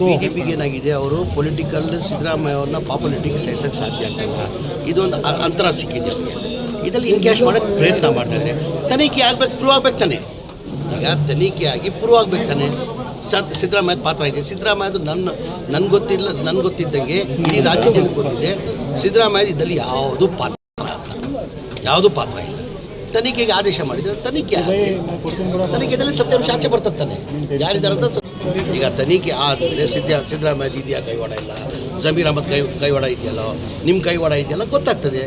ಬಿಜೆಪಿಗೆ ಏನಾಗಿದೆ, ಅವರು ಪೊಲಿಟಿಕಲ್ ಸಿದ್ದರಾಮಯ್ಯ ಅವ್ರನ್ನ ಪಾಪ್ಯುಲಿಟಿಗೆ ಸಹಿಸಕ್ಕೆ ಸಾಧ್ಯ ಆಗ್ತಿಲ್ಲ. ಇದೊಂದು ಅಂತರ ಸಿಕ್ಕಿದೆ ಅವರಿಗೆ ಇದರಲ್ಲಿ ಇನ್ಕ್ಯಾಶ್ ಮಾಡೋಕ್ಕೆ ಪ್ರಯತ್ನ ಮಾಡ್ತಾ ಇದ್ದಾರೆ ತನಿಖೆ ಆಗ್ಬೇಕು ಪ್ರೂವ್ ಆಗ್ಬೇಕು ತಾನೆ? ಈಗ ತನಿಖೆ ಆಗಿ ಪ್ರೂವ್ ಆಗ್ಬೇಕು ತಾನೆ? ಸತ್ ಸಿದ್ದರಾಮಯ್ಯದ ಪಾತ್ರ ಇದೆ. ಸಿದ್ದರಾಮಯ್ಯದು ನನ್ನ ನನ್ಗೆ ಗೊತ್ತಿಲ್ಲ ನನ್ಗೆ ಗೊತ್ತಿದ್ದಂಗೆ ಇಡೀ ರಾಜ್ಯ ಜನಕ್ಕೆ ಗೊತ್ತಿದೆ. ಸಿದ್ದರಾಮಯ್ಯ ಇದರಲ್ಲಿ ಯಾವುದು ಪಾತ್ರ ಅಂತ ಯಾವುದು ಪಾತ್ರ ಇಲ್ಲ. ತನಿಖೆಗೆ ಆದೇಶ ಮಾಡಿದರೆ ತನಿಖೆ ತನಿಖೆದಲ್ಲಿ ಸತ್ಯಾಂಶ ಆಚೆ ಬರ್ತದೆ ತಾನೆ. ಯಾರಿದ್ದಾರೆ ಅಂತ ಈಗ ತನಿಖೆ ಆದಮೇಲೆ ಸಿದ್ದ ಸಿದ್ದರಾಮಯ್ಯ ಇದೆಯಾ ಕೈವಾಡ ಇಲ್ಲ? ಜಮೀರ್ ಅಹಮದ್ ಕೈ ಕೈವಾಡ ಇದೆಯಲ್ಲ? ನಿಮ್ಮ ಕೈವಾಡ ಇದೆಯಲ್ಲ? ಗೊತ್ತಾಗ್ತದೆ.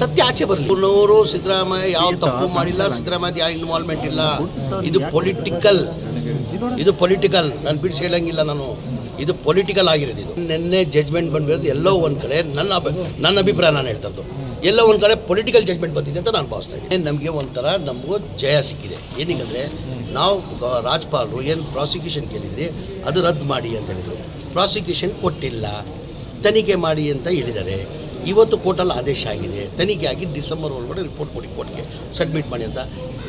ಸತ್ಯ ಆಚೆ ಬರಲಿ. ನೂರು ಸಿದ್ದರಾಮಯ್ಯ ಯಾವ ತಪ್ಪು ಮಾಡಿಲ್ಲ ಸಿದ್ದರಾಮಯ್ಯ ಯಾವ ಇನ್ವಾಲ್ವ್ಮೆಂಟ್ ಇಲ್ಲ. ಇದು ಪೊಲಿಟಿಕಲ್ ಇದು ಪೊಲಿಟಿಕಲ್ ನಾನು ಬಿಡಿಸಿ ಹೇಳಂಗಿಲ್ಲ ನಾನು. ಇದು ಪೊಲಿಟಿಕಲ್ ಆಗಿರೋದು ಇದು ನಿನ್ನೆ ಜಜ್ಮೆಂಟ್ ಬಂದಿರೋದು ಎಲ್ಲೋ ಒಂದು ಕಡೆ ನನ್ನ ನನ್ನ ಅಭಿಪ್ರಾಯ ನಾನು ಹೇಳ್ತದ್ದು ಎಲ್ಲೋ ಒಂದು ಕಡೆ ಪೊಲಿಟಿಕಲ್ ಜಜ್ಮೆಂಟ್ ಬಂದಿದೆ ಅಂತ ನಾನು ಭಾವಿಸ್ತಾ ಇದ್ದೀನಿ. ನಮಗೆ ಒಂಥರ ನಮಗೂ ಜಯ ಸಿಕ್ಕಿದೆ. ಏನಿಗಂದರೆ ನಾವು ರಾಜ್ಪಾಲರು ಏನು ಪ್ರಾಸಿಕ್ಯೂಷನ್ ಕೇಳಿದ್ರಿ, ಅದು ರದ್ದು ಮಾಡಿ ಅಂತ ಹೇಳಿದರು. ಪ್ರಾಸಿಕ್ಯೂಷನ್ ಕೊಟ್ಟಿಲ್ಲ. ತನಿಖೆ ಮಾಡಿ ಅಂತ ಹೇಳಿದ್ದಾರೆ. ಇವತ್ತು ಕೋರ್ಟಲ್ಲಿ ಆದೇಶ ಆಗಿದೆ. ತನಿಖೆ ಆಗಿ ಡಿಸೆಂಬರ್ ಒಳಗಡೆ ರಿಪೋರ್ಟ್ ಕೊಡಿ ಕೋರ್ಟ್ಗೆ. ಸಬ್ಮಿಟ್ ಮಾಡಿ ಅಂತ.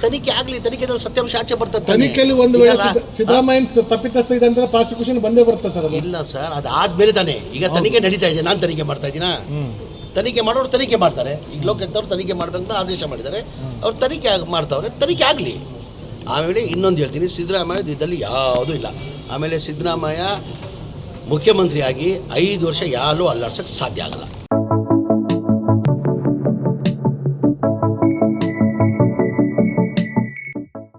ತನಿಖೆ ಆಗಲಿ ತನಿಖೆದಲ್ಲಿ ಸತ್ಯಾಂಶ ಆಚೆ ಬರ್ತದೆ ತಾನೇ? ತನಿಖೆಯಲ್ಲಿ ಒಂದು ವೇಳೆ ಸಿದ್ದರಾಮಯ್ಯ ತಪ್ಪಿತಸ್ಥ ಇದೆ ಅಂದ್ರೆ ಪ್ರಾಸಿಕ್ಯೂಷನ್ ಬಂದೇ ಬರುತ್ತೆ ಸರ್ ಇಲ್ಲ ಸರ್ ಅದು ಆದ್ಮೇಲೆ ತಾನೇ. ಈಗ ತನಿಖೆ ನಡೀತಾ ಇದೆ. ನಾನು ತನಿಖೆ ಮಾಡ್ತಾ ಇದ್ದೀನಾ? ತನಿಖೆ ಮಾಡೋರು ತನಿಖೆ ಮಾಡ್ತಾರೆ. ಈಗ ಲೋಕದವ್ರು ತನಿಖೆ ಮಾಡ್ಬೇಕಂತ ಆದೇಶ ಮಾಡಿದ್ದಾರೆ. ಅವ್ರು ತನಿಖೆ ಮಾಡ್ತಾವ್ರೆ. ತನಿಖೆ ಆಗಲಿ. ಆಮೇಲೆ ಇನ್ನೊಂದು ಹೇಳ್ತೀನಿ. ಸಿದ್ದರಾಮಯ್ಯ ಇದರಲ್ಲಿ ಯಾವುದೂ ಇಲ್ಲ. ಆಮೇಲೆ ಸಿದ್ದರಾಮಯ್ಯ ಮುಖ್ಯಮಂತ್ರಿಯಾಗಿ ಐದು ವರ್ಷ ಯಾರೂ ಅಲ್ಲಾಡ್ಸೋಕ್ಕೆ ಸಾಧ್ಯ ಆಗಲ್ಲ.